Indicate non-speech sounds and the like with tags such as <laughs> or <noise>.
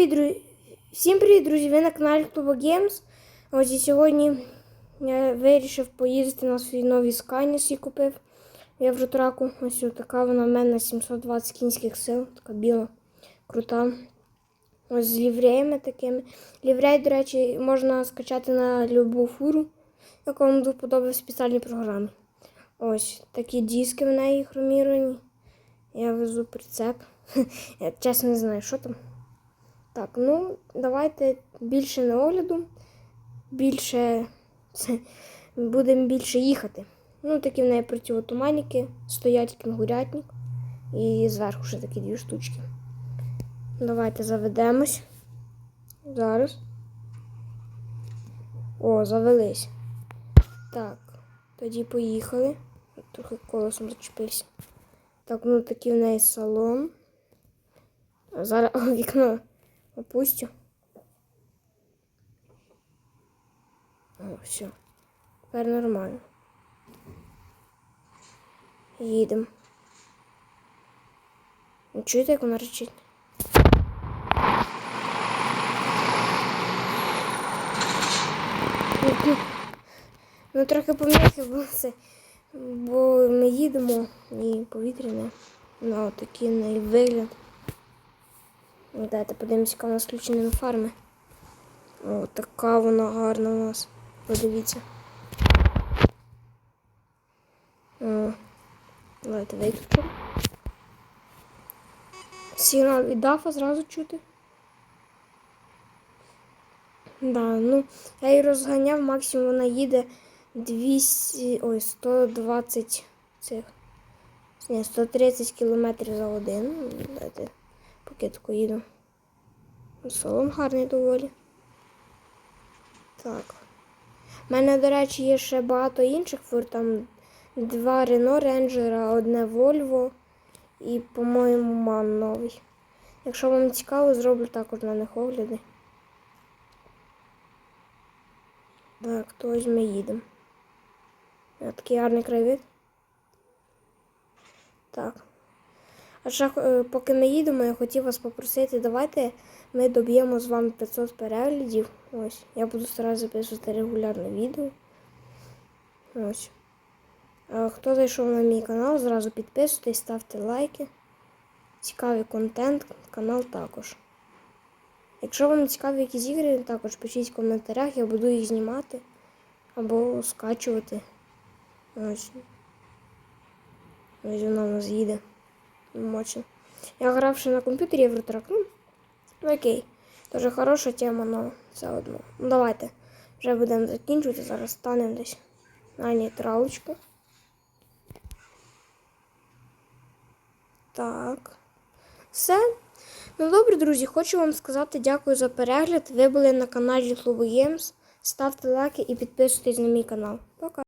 Привіт, друзі! Всім привіт, друзі! Ви на каналі Клуба Games. Ось і сьогодні я вирішив поїздити на свій новий Скайнес і купив в Євротраку. Ось така вона в мене 720 кінських сил, така біла, крута. Ось з лівреями такими. Ліврей, до речі, можна скачати на любу фуру, яку вам до в спеціальній програмі. Ось такі диски в неї хроміровані. Я везу прицеп. <laughs> Я чесно не знаю, що там. Так, ну давайте більше не огляду, більше <laughs> будемо більше їхати. Ну, такі в неї противотуманники, стоять кінгурятник і зверху ще такі дві штучки. Давайте заведемось. Зараз. О, завелись. Так, тоді поїхали. Трохи колесом зачепився. Так, ну такий в неї салон. Зараз вікно опустю. О, все. Тепер нормально. Їдемо. Ну, Чуєте, як вона речить? Ну, трохи пом'яки, бо це. Бо ми їдемо і повітряне. Ну, такий вигляд. Ну, Дайте подивимося, яка у нас включені фарми. О, така вона гарна у нас. Подивіться. О, давайте виключимо. Сигнал від дафа зразу чути. Да, ну, я її розганяв, максимум вона їде 200, ой, 120 цих. Ні, 130 км за годину. Дайте поки тако їду. Салон гарний доволі. Так. У мене, до речі, є ще багато інших фур. Там два Renault Ranger, одне Volvo і, по-моєму, ман новий. Якщо вам цікаво, зроблю також на них огляди. Так, то ось ми їдемо. Такий гарний краєвид. Так. А е, поки ми їдемо, я хотів вас попросити, давайте ми доб'ємо з вами 500 переглядів. Ось. Я буду старатися записувати регулярне відео. Ось. Хто зайшов на мій канал, зразу підписуйтесь, ставте лайки. Цікавий контент, канал також. Якщо вам цікаві якісь ігри, також пишіть в коментарях, я буду їх знімати або скачувати. Ось. Ось вона у нас їде. Мочно. Я грав ще на комп'ютері Євротрак. Ну, окей. Дуже хороша тема, але все одно. Ну давайте. Вже будемо закінчувати. Зараз станемо десь на нейтралочку. Так. Все. Ну добре, друзі, хочу вам сказати дякую за перегляд. Ви були на каналі Клубу Games. Ставте лайки і підписуйтесь на мій канал. Пока.